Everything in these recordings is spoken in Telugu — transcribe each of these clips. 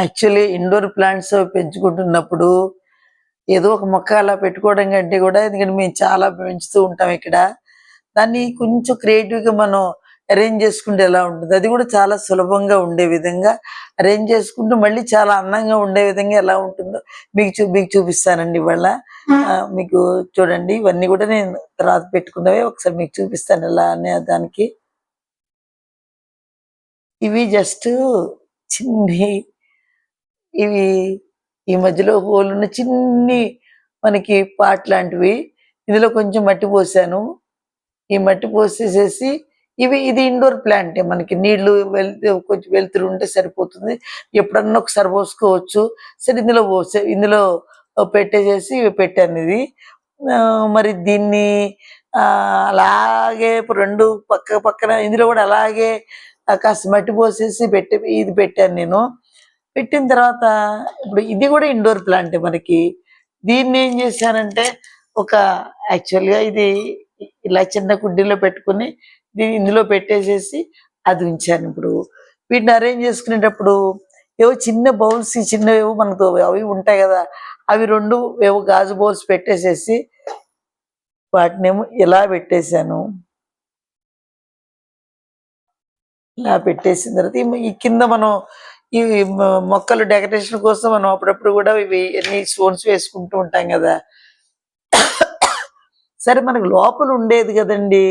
యాక్చువల్లీ ఇండోర్ ప్లాంట్స్ పెంచుకుంటున్నప్పుడు ఏదో ఒక మొక్క అలా పెట్టుకోవడం కంటే కూడా ఎందుకంటే మేము చాలా పెంచుతూ ఉంటాం ఇక్కడ. దాన్ని కొంచెం క్రియేటివ్గా గా మనం అరేంజ్ చేసుకుంటే ఎలా ఉంటుంది? అది కూడా చాలా సులభంగా ఉండే విధంగా అరేంజ్ చేసుకుంటూ మళ్ళీ చాలా అందంగా ఉండే విధంగా ఎలా ఉంటుందో మీకు చూ మీకు చూపిస్తానండి ఇవాళ. మీకు చూడండి. ఇవన్నీ కూడా నేను తర్వాత పెట్టుకున్నవే. ఒకసారి మీకు చూపిస్తాను ఎలా అనే దానికి. ఇవి జస్ట్ చిన్ని ఇవి ఈ మధ్యలో హోల్ ఉన్న చిన్ని మనకి పాట్ లాంటివి ఇందులో కొంచెం మట్టి పోసాను. ఈ మట్టి పోసేసేసి ఇవి ఇది ఇండోర్ ప్లాంట్ మనకి. నీళ్ళు వెళ్తే కొంచెం వెళ్తురు ఉంటే సరిపోతుంది. ఎప్పుడన్నా ఒకసారి పోసుకోవచ్చు. సరే ఇందులో పోసే ఇందులో పెట్టేసేసి పెట్టాను ఇది. ఆ, మరి దీన్ని ఆ, అలాగే ఇప్పుడు రెండు పక్క పక్కన ఇందులో కూడా అలాగే కాస్త మట్టి పోసేసి పెట్టి ఇది పెట్టాను నేను. పెట్టిన తర్వాత ఇప్పుడు ఇది కూడా ఇండోర్ ప్లాంట్ మనకి. దీన్ని ఏం చేశానంటే ఒక యాక్చువల్గా గా ఇది ఇలా చిన్న కుండీలో పెట్టుకుని దీన్ని ఇందులో పెట్టేసేసి అది ఉంచాను ఇప్పుడు. వీటిని అరేంజ్ చేసుకునేటప్పుడు ఏవో చిన్న బౌల్స్ చిన్న ఏవో మనకు అవి ఉంటాయి కదా అవి రెండు ఏవో గాజు బౌల్స్ పెట్టేసేసి వాటినేమో ఇలా పెట్టేశాను. ఇలా పెట్టేసిన తర్వాత ఈ కింద మనం ఈ మొక్కలు డెకరేషన్ కోసం మనం అప్పుడప్పుడు కూడా ఇవి ఎన్ని స్టోన్స్ వేసుకుంటూ ఉంటాం కదా. సరే మనకు లోపల ఉండేది కదండి.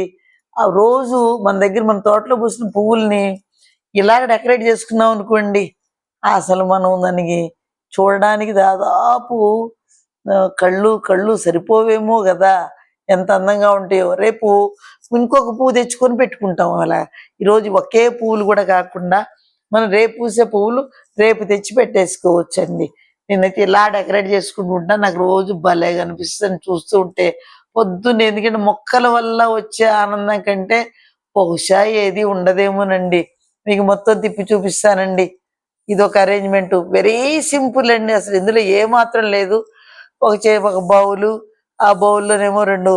ఆ రోజు మన దగ్గర మన తోటలో పూసిన పువ్వుల్ని ఇలాగ డెకరేట్ చేసుకున్నాం అనుకోండి అసలు మనం దానికి చూడడానికి దాదాపు కళ్ళు కళ్ళు సరిపోవేమో కదా. ఎంత అందంగా ఉంటాయో. రేపు ఇంకొక పువ్వు తెచ్చుకొని పెట్టుకుంటాం అలా. ఈరోజు ఒకే పువ్వులు కూడా కాకుండా మనం రేపు పూసే పువ్వులు రేపు తెచ్చి పెట్టేసుకోవచ్చండి. నేనైతే ఇలా డెకరేట్ చేసుకుంటూ ఉంటా నాకు రోజు భలేగా అనిపిస్తుంది చూస్తూ ఉంటే. పొద్దున్న ఎందుకంటే మొక్కల వల్ల వచ్చే ఆనందం కంటే బహుశా ఏది ఉండదేమోనండి. మీకు మొత్తం తిప్పి చూపిస్తానండి. ఇది ఒక అరేంజ్మెంట్ వెరీ సింపుల్ అండి. అసలు ఇందులో ఏ మాత్రం లేదు. ఒక చే ఒక బౌలు ఆ బౌల్లోనేమో రెండు.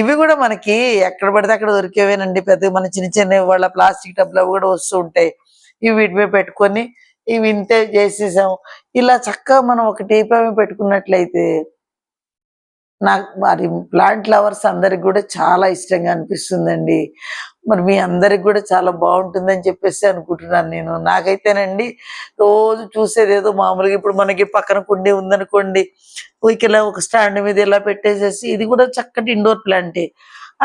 ఇవి కూడా మనకి ఎక్కడ పడితే అక్కడ దొరికేవేనండి. పెద్ద మన చిన్న చిన్న వాళ్ళ ప్లాస్టిక్ టబ్లు అవి కూడా వస్తూ ఉంటాయి. ఇవి వీటిపై పెట్టుకొని ఇవి ఇంతే చేసేసాము. ఇలా చక్కగా మనం ఒక టీపా పెట్టుకున్నట్లయితే నాకు మరి ప్లాంట్ లవర్స్ అందరికి కూడా చాలా ఇష్టంగా అనిపిస్తుందండి. మరి మీ అందరికి కూడా చాలా బాగుంటుందని చెప్పేసి అనుకుంటున్నాను నేను. నాకైతేనండి రోజు చూసేది ఏదో మామూలుగా ఇప్పుడు మనకి పక్కన కుండీ ఉందనుకోండి ఊరికి ఇలా ఒక స్టాండ్ మీద ఇలా పెట్టేసేసి ఇది కూడా చక్కటి ఇండోర్ ప్లాంటే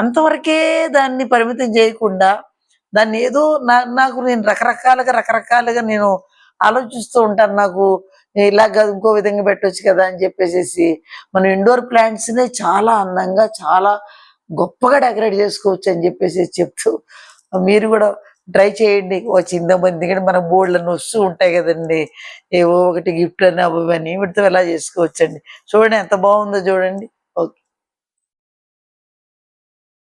అంతవరకే దాన్ని పరిమితం చేయకుండా దాన్ని ఏదో నా నాకు నేను రకరకాలుగా రకరకాలుగా నేను ఆలోచిస్తూ ఉంటాను. నాకు ఇలా ఇంకో విధంగా పెట్టొచ్చు కదా అని చెప్పేసి మనం ఇండోర్ ప్లాంట్స్నే చాలా అందంగా చాలా గొప్పగా డెకరేట్ చేసుకోవచ్చు అని చెప్పేసి చెప్తూ మీరు కూడా ట్రై చేయండి. ఓ చిన్న మంది ఎందుకంటే మన బోర్డులను వస్తూ ఉంటాయి కదండి. ఏవో ఒకటి గిఫ్ట్ అని అవి అని వీటితో ఎలా చేసుకోవచ్చండి. చూడండి ఎంత బాగుందో చూడండి.